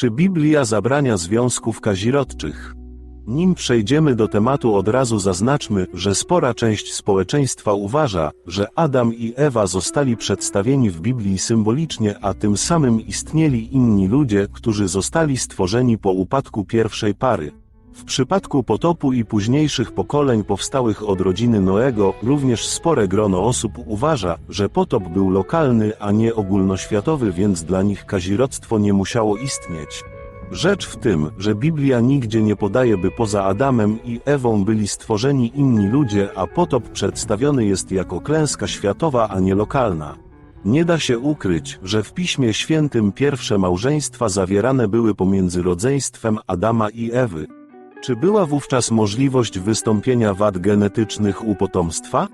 Czy Biblia zabrania związków kazirodczych? Nim przejdziemy do tematu od razu zaznaczmy, że spora część społeczeństwa uważa, że Adam i Ewa zostali przedstawieni w Biblii symbolicznie, a tym samym istnieli inni ludzie, którzy zostali stworzeni po upadku pierwszej pary. W przypadku potopu i późniejszych pokoleń powstałych od rodziny Noego, również spore grono osób uważa, że potop był lokalny, a nie ogólnoświatowy, więc dla nich kazirodztwo nie musiało istnieć. Rzecz w tym, że Biblia nigdzie nie podaje, by poza Adamem i Ewą byli stworzeni inni ludzie, a potop przedstawiony jest jako klęska światowa, a nie lokalna. Nie da się ukryć, że w Piśmie Świętym pierwsze małżeństwa zawierane były pomiędzy rodzeństwem Adama i Ewy. Czy była wówczas możliwość wystąpienia wad genetycznych u potomstwa?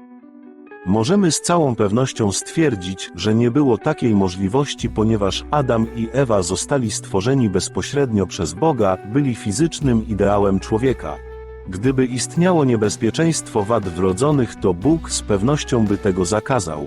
Możemy z całą pewnością stwierdzić, że nie było takiej możliwości, ponieważ Adam i Ewa zostali stworzeni bezpośrednio przez Boga, byli fizycznym ideałem człowieka. Gdyby istniało niebezpieczeństwo wad wrodzonych, to Bóg z pewnością by tego zakazał.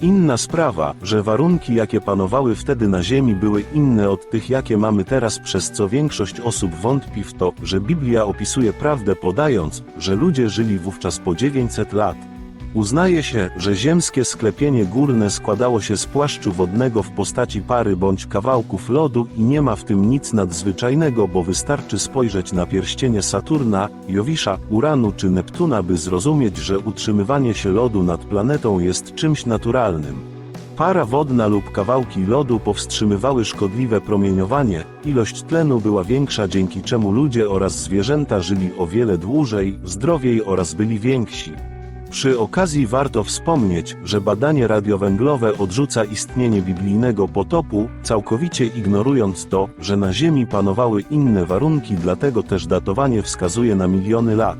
Inna sprawa, że warunki, jakie panowały wtedy na Ziemi, były inne od tych, jakie mamy teraz, przez co większość osób wątpi w to, że Biblia opisuje prawdę, podając, że ludzie żyli wówczas po 900 lat. Uznaje się, że ziemskie sklepienie górne składało się z płaszczu wodnego w postaci pary bądź kawałków lodu i nie ma w tym nic nadzwyczajnego, bo wystarczy spojrzeć na pierścienie Saturna, Jowisza, Uranu czy Neptuna, by zrozumieć, że utrzymywanie się lodu nad planetą jest czymś naturalnym. Para wodna lub kawałki lodu powstrzymywały szkodliwe promieniowanie, ilość tlenu była większa dzięki czemu ludzie oraz zwierzęta żyli o wiele dłużej, zdrowiej oraz byli więksi. Przy okazji warto wspomnieć, że badanie radiowęglowe odrzuca istnienie biblijnego potopu, całkowicie ignorując to, że na Ziemi panowały inne warunki, dlatego też datowanie wskazuje na miliony lat.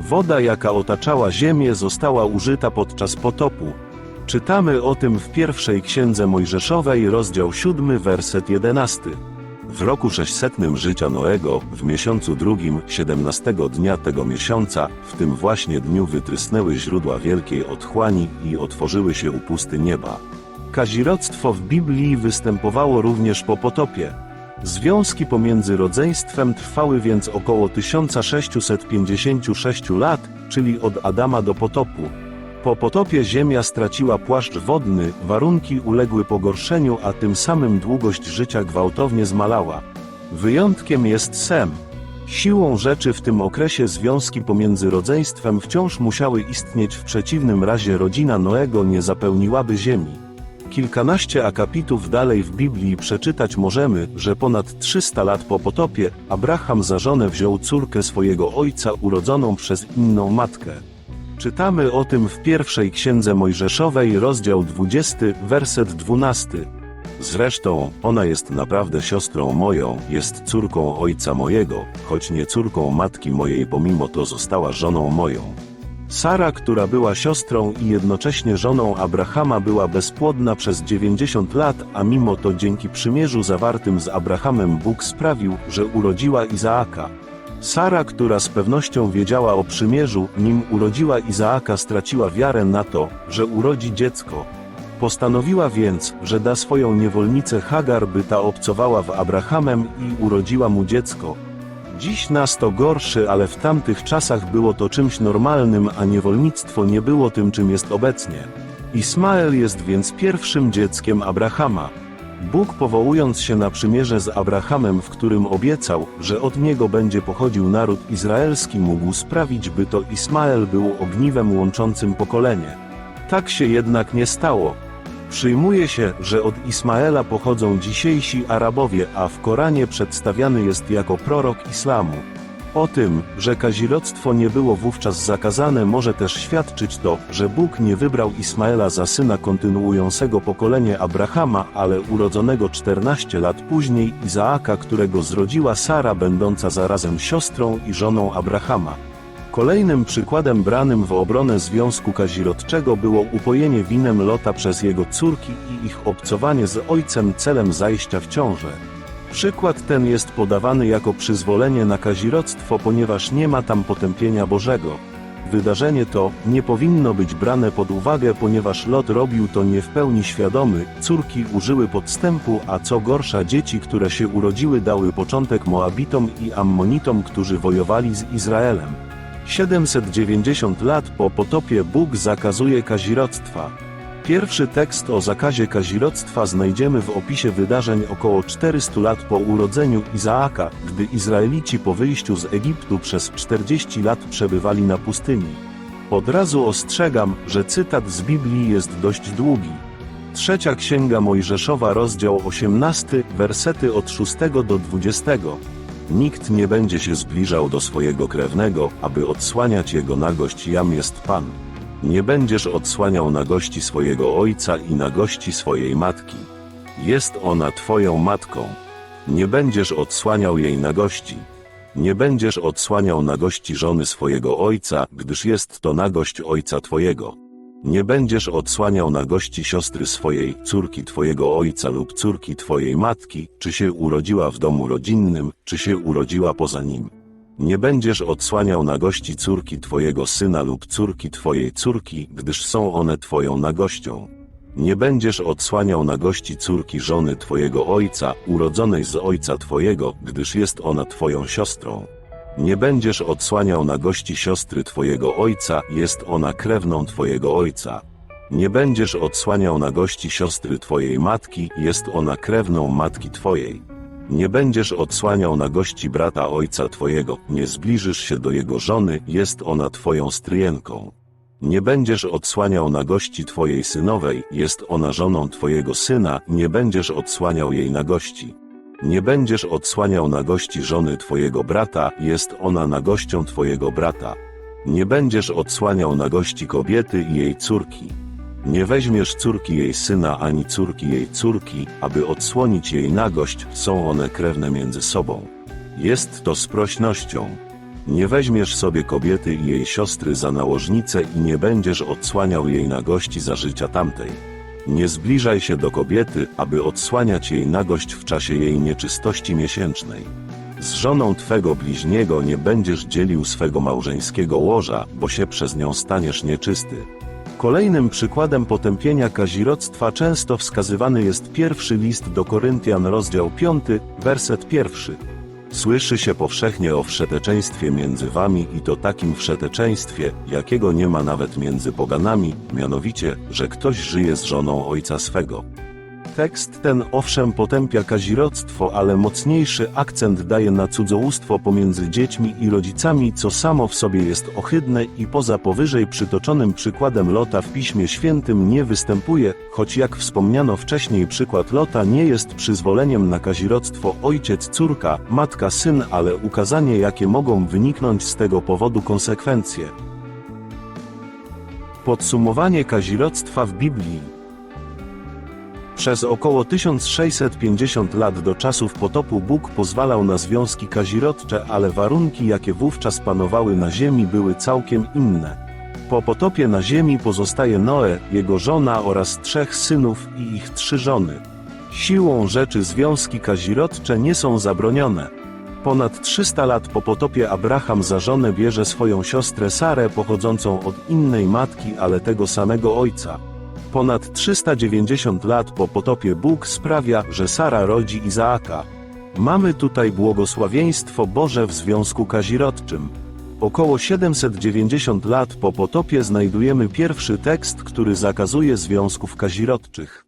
Woda, jaka otaczała Ziemię, została użyta podczas potopu. Czytamy o tym w pierwszej księdze Mojżeszowej, rozdział 7, werset 11. W roku 600 życia Noego, w miesiącu drugim, 17 dnia tego miesiąca, w tym właśnie dniu wytrysnęły źródła wielkiej otchłani i otworzyły się upusty nieba. Kazirodztwo w Biblii występowało również po potopie. Związki pomiędzy rodzeństwem trwały więc około 1656 lat, czyli od Adama do potopu. Po potopie Ziemia straciła płaszcz wodny, warunki uległy pogorszeniu, a tym samym długość życia gwałtownie zmalała. Wyjątkiem jest Sem. Siłą rzeczy w tym okresie związki pomiędzy rodzeństwem wciąż musiały istnieć, w przeciwnym razie rodzina Noego nie zapełniłaby Ziemi. Kilkanaście akapitów dalej w Biblii przeczytać możemy, że ponad 300 lat po potopie Abraham za żonę wziął córkę swojego ojca urodzoną przez inną matkę. Czytamy o tym w pierwszej księdze Mojżeszowej, rozdział 20, werset 12. Zresztą, ona jest naprawdę siostrą moją, jest córką ojca mojego, choć nie córką matki mojej, pomimo to została żoną moją. Sara, która była siostrą i jednocześnie żoną Abrahama, była bezpłodna przez 90 lat, a mimo to dzięki przymierzu zawartym z Abrahamem Bóg sprawił, że urodziła Izaaka. Sara, która z pewnością wiedziała o przymierzu, nim urodziła Izaaka, straciła wiarę na to, że urodzi dziecko. Postanowiła więc, że da swoją niewolnicę Hagar, by ta obcowała w Abrahamem i urodziła mu dziecko. Dziś nas to gorszy, ale w tamtych czasach było to czymś normalnym, a niewolnictwo nie było tym, czym jest obecnie. Ismael jest więc pierwszym dzieckiem Abrahama. Bóg powołując się na przymierze z Abrahamem, w którym obiecał, że od niego będzie pochodził naród izraelski, mógł sprawić, by to Ismael był ogniwem łączącym pokolenie. Tak się jednak nie stało. Przyjmuje się, że od Ismaela pochodzą dzisiejsi Arabowie, a w Koranie przedstawiany jest jako prorok islamu. O tym, że kazirodztwo nie było wówczas zakazane może też świadczyć to, że Bóg nie wybrał Ismaela za syna kontynuującego pokolenie Abrahama, ale urodzonego 14 lat później Izaaka, którego zrodziła Sara będąca zarazem siostrą i żoną Abrahama. Kolejnym przykładem branym w obronę Związku Kazirodczego było upojenie winem Lota przez jego córki i ich obcowanie z ojcem celem zajścia w ciążę. Przykład ten jest podawany jako przyzwolenie na kazirodztwo, ponieważ nie ma tam potępienia Bożego. wydarzenie to nie powinno być brane pod uwagę, ponieważ Lot robił to nie w pełni świadomy, córki użyły podstępu, a co gorsza dzieci, które się urodziły dały początek Moabitom i Ammonitom, którzy wojowali z Izraelem. 790 lat po potopie Bóg zakazuje kazirodztwa. Pierwszy tekst o zakazie kazirodztwa znajdziemy w opisie wydarzeń około 400 lat po urodzeniu Izaaka, gdy Izraelici po wyjściu z Egiptu przez 40 lat przebywali na pustyni. Od razu ostrzegam, że cytat z Biblii jest dość długi. Trzecia Księga Mojżeszowa, rozdział 18, wersety od 6 do 20. Nikt nie będzie się zbliżał do swojego krewnego, aby odsłaniać jego nagość, jam jest Pan. Nie będziesz odsłaniał nagości swojego ojca i nagości swojej matki. Jest ona twoją matką. Nie będziesz odsłaniał jej nagości. Nie będziesz odsłaniał nagości żony swojego ojca, gdyż jest to nagość ojca twojego. Nie będziesz odsłaniał nagości siostry swojej, córki twojego ojca lub córki twojej matki, czy się urodziła w domu rodzinnym, czy się urodziła poza nim. Nie będziesz odsłaniał nagości córki twojego syna lub córki twojej córki, gdyż są one twoją nagością. Nie będziesz odsłaniał nagości córki żony twojego ojca, urodzonej z ojca twojego, gdyż jest ona twoją siostrą. Nie będziesz odsłaniał nagości siostry twojego ojca, jest ona krewną twojego ojca. Nie będziesz odsłaniał nagości siostry twojej matki, jest ona krewną matki twojej. Nie będziesz odsłaniał nagości brata ojca twojego, nie zbliżysz się do jego żony, jest ona twoją stryjenką. Nie będziesz odsłaniał nagości twojej synowej, jest ona żoną twojego syna, nie będziesz odsłaniał jej nagości. Nie będziesz odsłaniał nagości żony twojego brata, jest ona nagością twojego brata. Nie będziesz odsłaniał nagości kobiety i jej córki. Nie weźmiesz córki jej syna ani córki jej córki, aby odsłonić jej nagość, są one krewne między sobą. Jest to sprośnością. Nie weźmiesz sobie kobiety i jej siostry za nałożnicę i nie będziesz odsłaniał jej nagości za życia tamtej. Nie zbliżaj się do kobiety, aby odsłaniać jej nagość w czasie jej nieczystości miesięcznej. Z żoną twego bliźniego nie będziesz dzielił swego małżeńskiego łoża, bo się przez nią staniesz nieczysty. Kolejnym przykładem potępienia kazirodztwa często wskazywany jest pierwszy list do Koryntian, rozdział 5, werset pierwszy. Słyszy się powszechnie o wszeteczeństwie między wami i to takim wszeteczeństwie, jakiego nie ma nawet między poganami, mianowicie, że ktoś żyje z żoną ojca swego. Tekst ten owszem potępia kazirodztwo, ale mocniejszy akcent daje na cudzołóstwo pomiędzy dziećmi i rodzicami, co samo w sobie jest ohydne i poza powyżej przytoczonym przykładem Lota w Piśmie Świętym nie występuje, choć jak wspomniano wcześniej przykład Lota nie jest przyzwoleniem na kazirodztwo ojciec córka, matka syn, ale ukazanie jakie mogą wyniknąć z tego powodu konsekwencje. Podsumowanie kazirodztwa w Biblii przez około 1650 lat do czasów potopu Bóg pozwalał na związki kazirodcze, ale warunki jakie wówczas panowały na ziemi były całkiem inne. Po potopie na ziemi pozostaje Noe, jego żona oraz trzech synów i ich trzy żony. Siłą rzeczy związki kazirodcze nie są zabronione. Ponad 300 lat po potopie Abraham za żonę bierze swoją siostrę Sarę pochodzącą od innej matki, ale tego samego ojca. Ponad 390 lat po potopie Bóg sprawia, że Sara rodzi Izaaka. Mamy tutaj błogosławieństwo Boże w związku kazirodczym. Około 790 lat po potopie znajdujemy pierwszy tekst, który zakazuje związków kazirodczych.